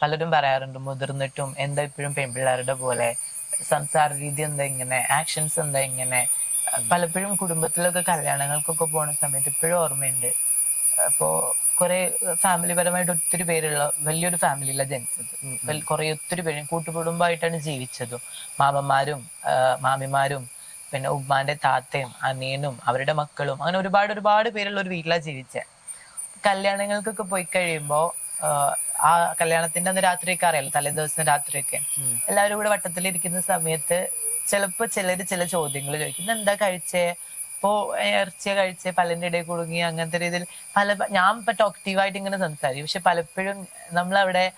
പലരും പറയാറുണ്ട് മുതിർന്നിട്ടും എന്താ ഇപ്പോഴും പെൺപിള്ളേരുടെ പോലെ സംസാര രീതി എന്താ ഇങ്ങനെ ആക്ഷൻസ് എന്താ ഇങ്ങനെ. പലപ്പോഴും കുടുംബത്തിലൊക്കെ കല്യാണങ്ങൾക്കൊക്കെ പോണ സമയത്ത് ഇപ്പോഴും ഓർമ്മയുണ്ട്. അപ്പോ കുറെ ഫാമിലി പരമായിട്ട് ഒത്തിരി പേരുള്ള വലിയൊരു ഫാമിലിയിലാണ് ജനിച്ചത്. കുറെ ഒത്തിരി പേര് കൂട്ടുകുടുംബമായിട്ടാണ് ജീവിച്ചതും. മാമന്മാരും മാമിമാരും പിന്നെ ഉമ്മാന്റെ താത്തയും അനിയനും അവരുടെ മക്കളും അങ്ങനെ ഒരുപാട് ഒരുപാട് പേരുള്ള ഒരു വീട്ടിലാണ് ജീവിച്ചത് കല്യാണങ്ങൾക്കൊക്കെ പോയി കഴിയുമ്പോ ആഹ് ആ കല്യാണത്തിന്റെ അന്ന് രാത്രിയൊക്കെ അറിയാലോ തലേ ദിവസം രാത്രിയൊക്കെ. എല്ലാവരും കൂടെ വട്ടത്തിലിരിക്കുന്ന സമയത്ത് ചിലപ്പോ ചിലര് ചില ചോദ്യങ്ങൾ ചോദിക്കും. എന്താ കഴിച്ചേ? ഇപ്പോ ഇറച്ചിയെ കഴിച്ചേ? പലന്റെ ഇടയിൽ കുടുങ്ങി? അങ്ങനത്തെ രീതിയിൽ പല ഞാൻ ഇപ്പൊ ടോക്റ്റീവായിട്ട് ഇങ്ങനെ സംസാരിക്കും. പക്ഷെ പലപ്പോഴും നമ്മളവിടെ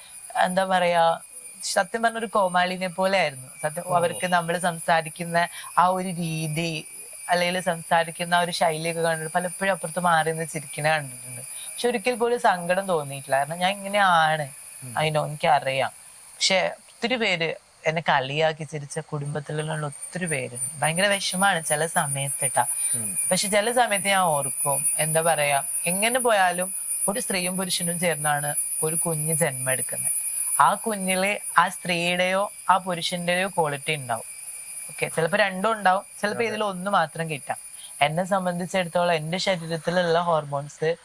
എന്താ പറയാ സത്യം പറഞ്ഞ ഒരു കോമാളിനെ പോലെ ആയിരുന്നു. സത്യം അവർക്ക് നമ്മൾ സംസാരിക്കുന്ന ആ ഒരു രീതി അല്ലെങ്കിൽ സംസാരിക്കുന്ന ആ ഒരു ശൈലിയൊക്കെ കണ്ടിട്ട് പലപ്പോഴും അപ്പുറത്ത് മാറി നിന്ന് ചിരിക്കണ കണ്ടിട്ടുണ്ട്. പക്ഷെ ഒരിക്കൽ പോലും സങ്കടം തോന്നിയിട്ടില്ല. കാരണം ഞാൻ ഇങ്ങനെയാണ്. അതിനോ എനിക്കറിയാം. പക്ഷെ ഒത്തിരി പേര് എന്നെ കളിയാക്കി ചിരിച്ച കുടുംബത്തിലുള്ള ഒത്തിരി പേരുണ്ട്. ഭയങ്കര വിഷമാണ് ചില സമയത്ത് ട്ടാ പക്ഷെ ചില സമയത്ത് ഞാൻ ഓർക്കും. എന്താ പറയാ എങ്ങനെ പോയാലും ഒരു സ്ത്രീയും പുരുഷനും ചേർന്നാണ് ഒരു കുഞ്ഞ് ജന്മം എടുക്കുന്നത് ആ കുഞ്ഞിലെ ആ സ്ത്രീയുടെയോ ആ പുരുഷന്റെയോ ക്വാളിറ്റി ഉണ്ടാവും. ഓക്കെ ചിലപ്പോ രണ്ടും ഉണ്ടാവും. ചിലപ്പോ ഇതിൽ ഒന്ന് മാത്രം കിട്ടാം. എന്നെ സംബന്ധിച്ചിടത്തോളം എന്റെ ശരീരത്തിലുള്ള ഹോർമോൺസ്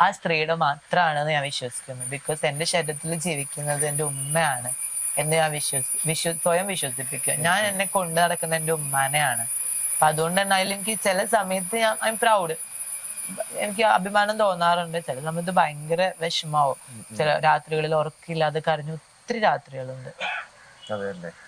ആ സ്ത്രീയുടെ മാത്രമാണെന്ന് ഞാൻ വിശ്വസിക്കുന്നു. ബിക്കോസ് എന്റെ ശരീരത്തിൽ ജീവിക്കുന്നത് എന്റെ ഉമ്മയാണ്. എന്ന് ഞാൻ വിശ്വസി വിശ്വ സ്വയം വിശ്വസിപ്പിക്കുക. ഞാൻ എന്നെ കൊണ്ടു നടക്കുന്ന എന്റെ ഉമ്മാനെയാണ്. അപ്പൊ അതുകൊണ്ട് തന്നെ അതിൽ എനിക്ക് ചില സമയത്ത് ഞാൻ ഐ എം പ്രൗഡ് എനിക്ക് അഭിമാനം തോന്നാറുണ്ട്. ചില സമയത്ത് ഭയങ്കര വിഷമാവും ചില രാത്രികളിൽ ഉറക്കില്ലാതെ കരഞ്ഞു ഒത്തിരി രാത്രികളുണ്ട്. അതെ